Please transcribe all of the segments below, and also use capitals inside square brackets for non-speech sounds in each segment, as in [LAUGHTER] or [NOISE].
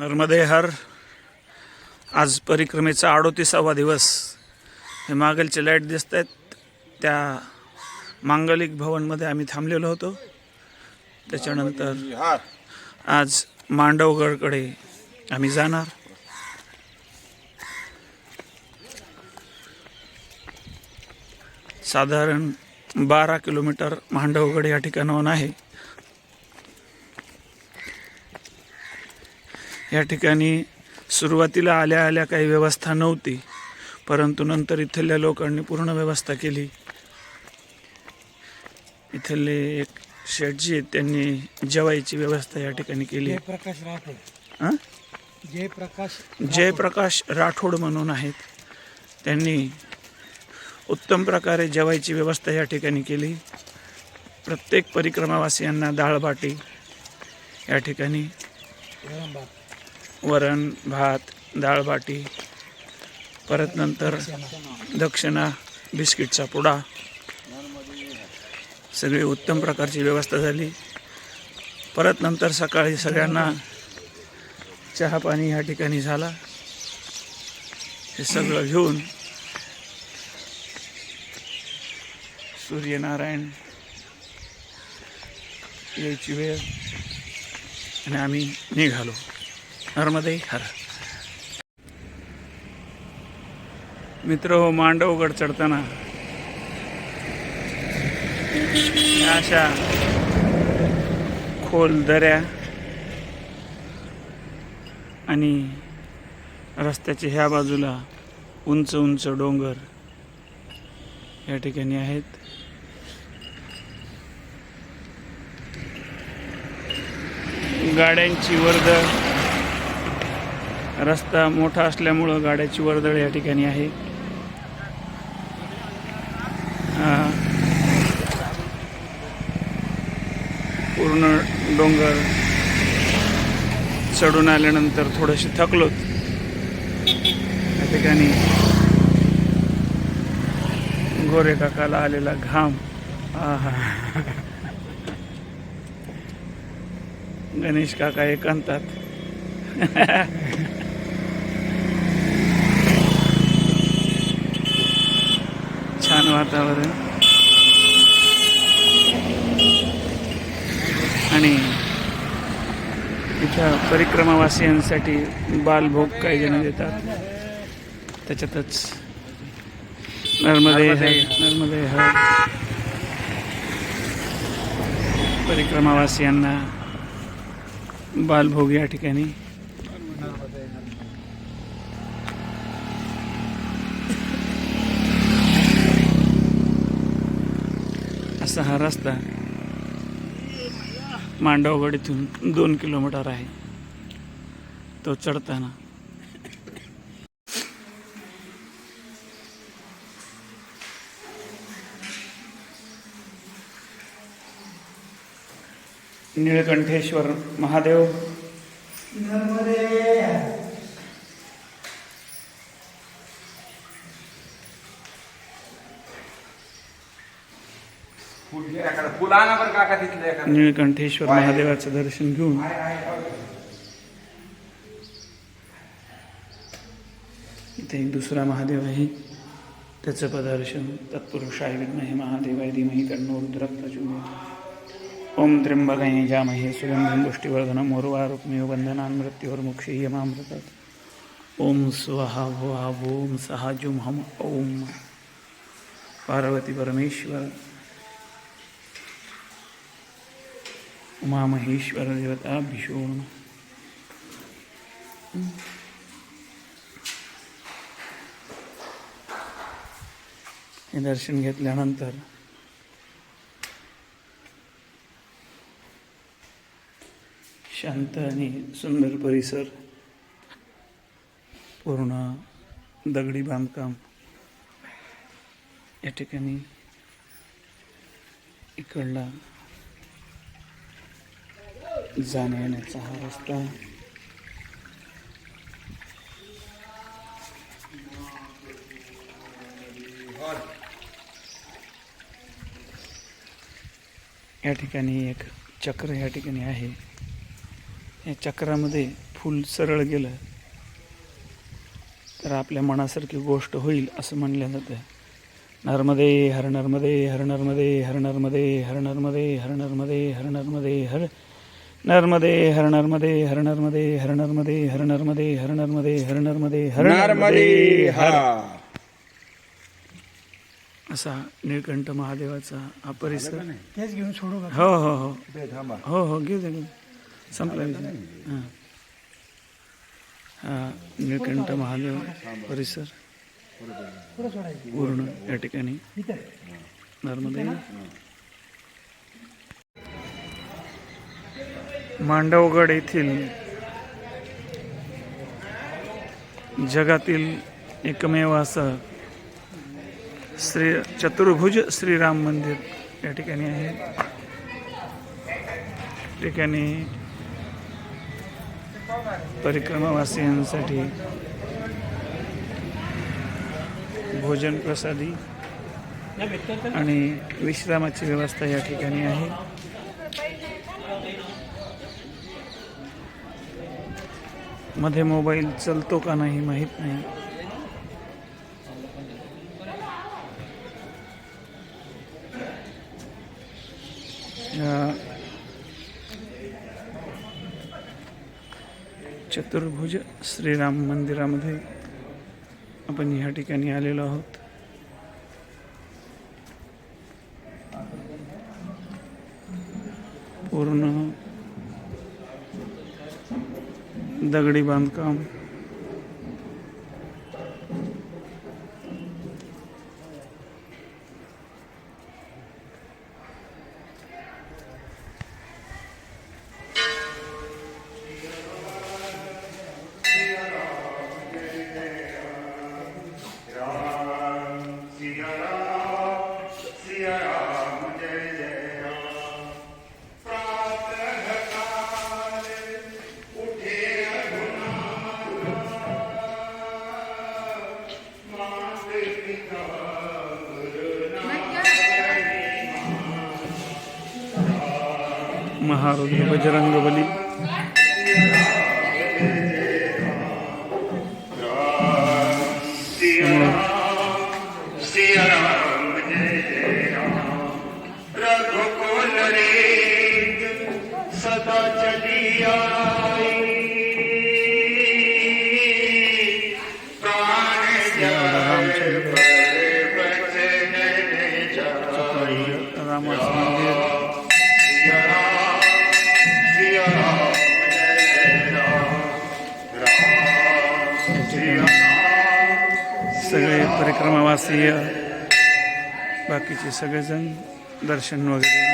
नर्मदे हर आज परिक्रमेचा अडोतीसावा दिवस. हे मागलचे लाइट दिसत आहेत त्या मांगलिक भवनमध्ये आम्ही थांबलेलो होतो. त्याच्यानंतर आज मांडवगडकडे आम्ही जाणार. साधारण बारा किलोमीटर मांडवगड या ठिकाणाहून आहे. या ठिकाणी सुरुवातीला आल्या आल्या काही व्यवस्था नव्हती परंतु नंतर इथल्या लोकांनी पूर्ण व्यवस्था केली. इथले एक शेठजी आहेत त्यांनी जेवायची व्यवस्था या ठिकाणी केली. जयप्रकाश राठोड. हं? जयप्रकाश जयप्रकाश राठोड म्हणून आहेत. त्यांनी उत्तम प्रकारे जेवायची व्यवस्था या ठिकाणी केली. प्रत्येक परिक्रमावासियांना डाळबाटी या ठिकाणी. वरण भात डाळबाटी परत नंतर दक्षिणा बिस्किटचा पुडा. सगळी उत्तम प्रकारची व्यवस्था झाली. परत नंतर सकाळी सगळ्यांना चहा पाणी ह्या ठिकाणी झाला. हे सगळं घेऊन सूर्यनारायण यायची वेळ आणि आम्ही निघालो. नर्मदे हर। मित्र हो मांडवगड चढताना। अशा खोल दऱ्या आणि रस्त्याच्या ह्या बाजूला उंच उंच डोंगर या ठिकाणी आहेत. गाड्यांची वर्दळ रस्ता मोठा असल्यामुळं गाड्याची वर्दळ या ठिकाणी आहे. पूर्ण डोंगर चढून आल्यानंतर थोडेसे थकलोत. या ठिकाणी गोरे काकाला आलेला घाम. आहा. गणेश काका एकांतात [LAUGHS] छान वातावरण. आणि इथं परिक्रमावासियांसाठी बालभोग काही जण देतात. त्याच्यातच नर्मदे हर नर्मदे हर परिक्रमावासियांना बालभोग या ठिकाणी असा हा रस्ता मांडवगड इथून दोन किलोमीटर आहे. तो चढताना. निळकंठेश्वर महादेव फुल आणा बरं काका तिथलं एखादं. निळकंठेश्वर महादेवाचं दर्शन घेऊन. इथे एक दुसरा महादेव आहे. त्याचं प्रदर्शन तत्पुरुषाय विद्महे महादेवाय धीमहि तन्नो रुद्र प्रचोदयात् ओम त्र्यंबकाय जामहे सुगंधं पुष्टिवर्धनम् उर्वारुक्मिव बंधनान् मृत्योर्मुक्षीय मामृतात् ओम स्वहा भुवा ओम सहा जुम हम ओम. पार्वती परमेश्वर. उमामहेश्वर देवताभ्यो नमः। हे दर्शन घेतल्यानंतर शांत आणि सुंदर परिसर पूर्ण दगडी बांधकाम या ठिकाणी इकडला जाण्या येण्याचा हा रस्ता या ठिकाणी एक चक्र या ठिकाणी आहे. या चक्रामध्ये फूल सरळ गेलं तर आपल्या मनासारखी गोष्ट होईल असं म्हणलं जातं. नर्मदे हर नर्मदे हर नर्मदे हर नर्मदे हर नर्मदे हर नर्मदे हर नर्मदे हर नर्मदे हर नर्मदे हर नर्मदे हर नर्मदे हर नर्मदे हर नर्मदे हर नर्मदे हर नर्मदे हर हा. असा निळकंठ महादेवाचा हा परिसर. तेच घेऊन सोडू का? हो हो हो. हो हो घेऊ दे. संपला हां. हा निळकंठ महादेव परिसर. पूर्ण या ठिकाणी. नर्मदे. मांडवगड येथील जगातील एकमेव असं श्री चतुर्भुज श्रीराम मंदिर या ठिकाणी आहे. या ठिकाणी परिक्रमावासियांसाठी भोजन प्रसादी आणि विश्रामाची व्यवस्था या ठिकाणी आहे. मध्ये मोबाईल चलतो का नाही माहीत नाही. चतुर्भुज श्रीराम मंदिरामध्ये आपण ह्या ठिकाणी आलेलो आहोत. पूर्ण दगडी बांधकाम. বলো বলি परिक्रमावासीय बाकीचे सगळेजण दर्शन वगैरे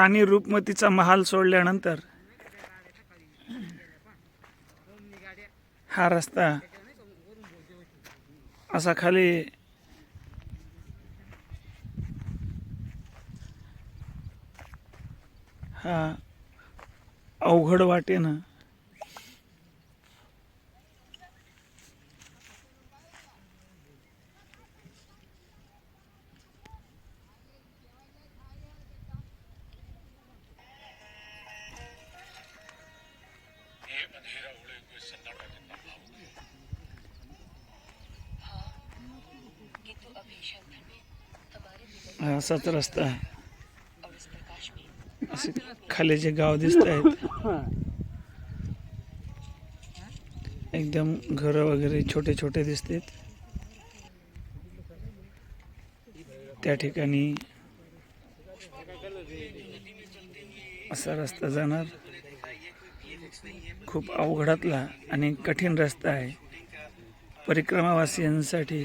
राणी रूपमतीचा महाल सोडल्यानंतर हा रस्ता असा खाली हा अवघड वाटेनं असाच रस्ता आहे. असे खाली जे गाव दिसत आहेत. एकदम घरं वगैरे छोटे छोटे दिसतात. त्या ठिकाणी असा रस्ता जाणार. खूप अवघडातला आणि कठीण रस्ता आहे. परिक्रमावासियांसाठी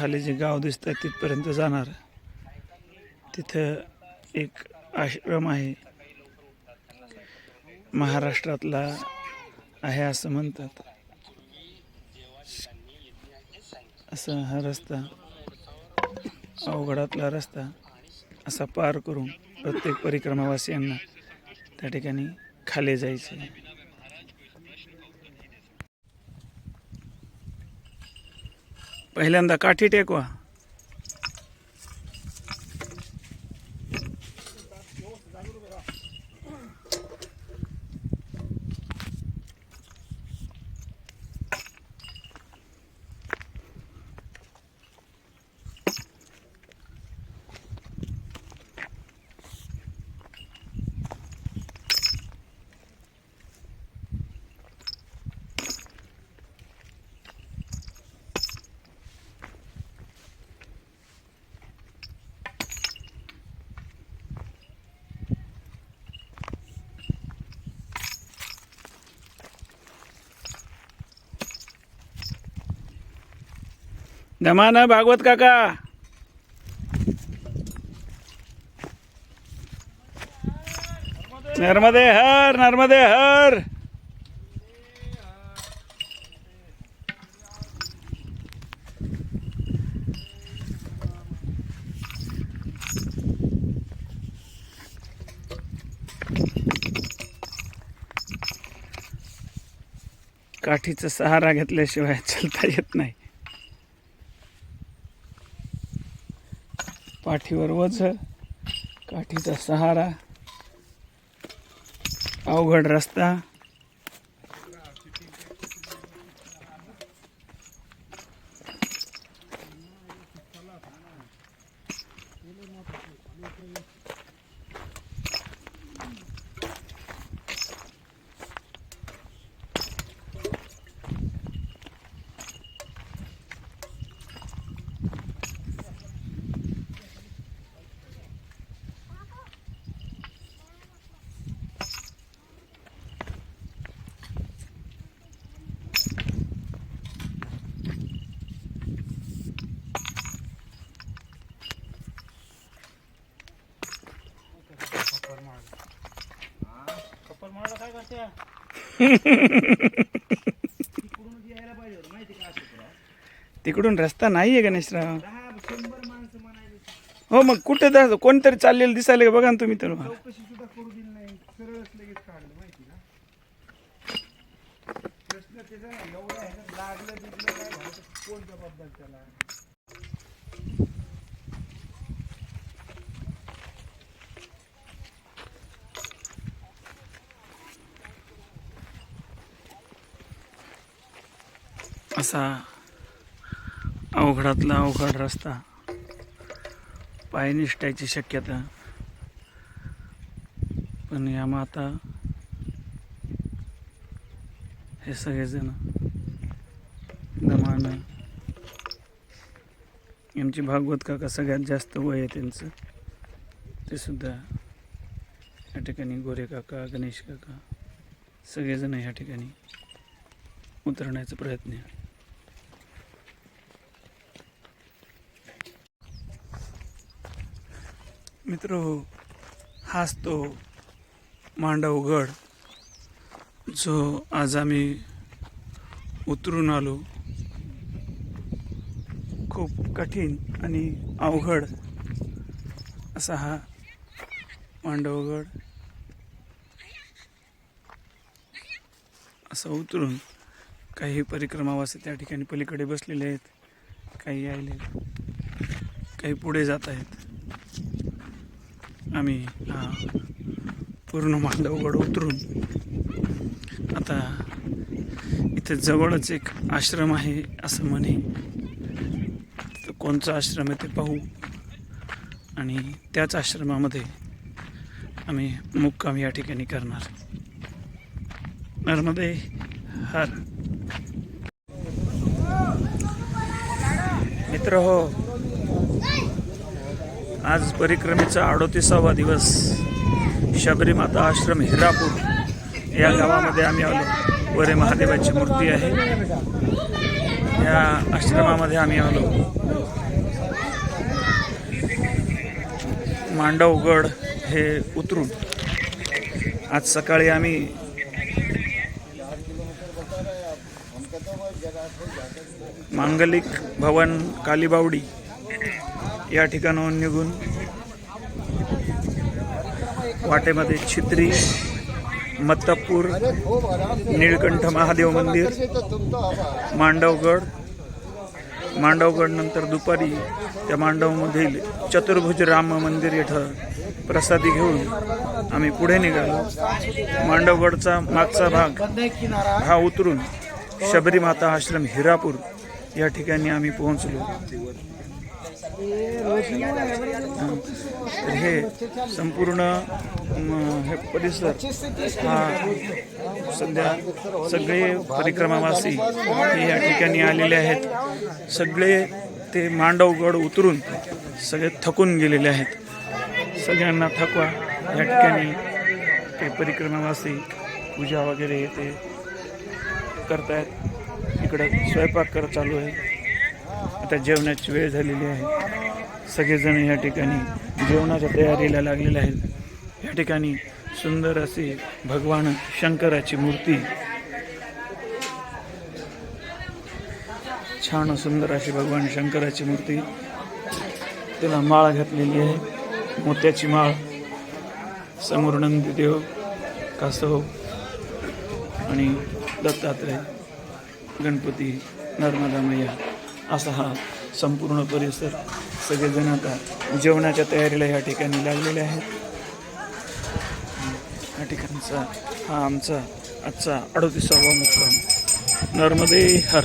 खाली जे गाव दिसत आहे तिथपर्यंत जाणार. तिथं एक आश्रम आहे. महाराष्ट्रातला आहे असं म्हणतात. असं हा रस्ता अवघडातला रस्ता असा पार करून प्रत्येक परिक्रमावासियांना त्या ठिकाणी खाली जायचे पहिल्यांदा काठी टेकवा. दमान भागवत काका नर्मदे हर नर्मदे हर काठीचा सहारा घेतल्याशिवाय [LAUGHS] चालता येत नाही. पाठीवर वज काठीचा सहारा अवघड रस्ता तिकडून रस्ता नाही आहे गणेशराव. हो मग कुठे जा कोणतरी चाललेलं दिसायला का बघा ना तुम्ही तर. चौकशी सुद्धा करू दिली नाही सरळच लगेच काढलं माहिती का प्रश्न त्याचा नाही एवढा ह्याच्यात लागलं बिगलं काय झालं तर कोण जबाबदार त्याला असा अवघडातला अवघड रस्ता पाय निष्ठायची शक्यता. पण या माता हे सगळेजण दमानं यांची भागवत काका सगळ्यात जास्त वय आहे त्यांचं. ते सुद्धा या ठिकाणी गोरे काका गणेश काका सगळेजण ह्या ठिकाणी उतरण्याचा प्रयत्न मित्र हाच तो मांडवगड जो आज आम्ही उतरून आलो. खूप कठीण आणि अवघड असा हा मांडवगड असं उतरून काही परिक्रमावासी त्या ठिकाणी पलीकडे बसलेले आहेत काही आले काही पुढे जात आहेत. आम्ही हा पूर्ण मांडवगड उतरून आता इथे जवळच एक आश्रम आहे असं म्हणे. तर कोणचा आश्रम आहे ते पाहू. आणि त्याच आश्रमामध्ये आम्ही मुक्काम या ठिकाणी करणार. नर्मदे हर. मित्र हो आज परिक्रमेचा अडोतीसावा दिवस. शबरी माता आश्रम हिरापूर या गावामध्ये आम्ही आलो. वरे महादेवाची मूर्ती आहे. या आश्रमामध्ये आम्ही आलो. मांडवगड हे उतरून आज सकाळी आम्ही मांगलिक भवन कालीबावडी या ठिकाणाहून निघून वाटेमध्ये छित्री मत्तापूर निळकंठ महादेव मंदिर मांडवगड मांडवगड नंतर दुपारी त्या मांडवमधील चतुर्भुज राम मंदिर इथं प्रसादी घेऊन आम्ही पुढे निघालो. मांडवगडचा मागचा भाग हा उतरून शबरी माता आश्रम हिरापूर या ठिकाणी आम्ही पोहोचलो. तर हे संपूर्ण हे परिसर हा सध्या सगळे परिक्रमावासी हे या ठिकाणी आलेले आहेत. सगळे ते मांडवगड उतरून सगळे थकून गेलेले आहेत. सगळ्यांना थकवा. या ठिकाणी ते परिक्रमावासी पूजा वगैरे ते करतायत. इकडं स्वयंपाक करत चालू आहे. आता जेवणाची वेळ झालेली आहे. सगळेजण या ठिकाणी जेवणाच्या तयारीला लागलेले आहेत. या ठिकाणी सुंदर अशी भगवान शंकराची मूर्ती. छान सुंदर अशी भगवान शंकराची मूर्ती. त्याला माळ घातलेली आहे. मोत्याची माळ. समोर नंदीदेव कासव आणि दत्तात्रय गणपती नर्मदा मैया. असा हा संपूर्ण परिसर सगळेजण आता जेवणाच्या तयारीला या ठिकाणी लागलेले आहेत. या ठिकाणचा हा आमचा आजचा अडोतीसावा मुक्काम. नर्मदे हर.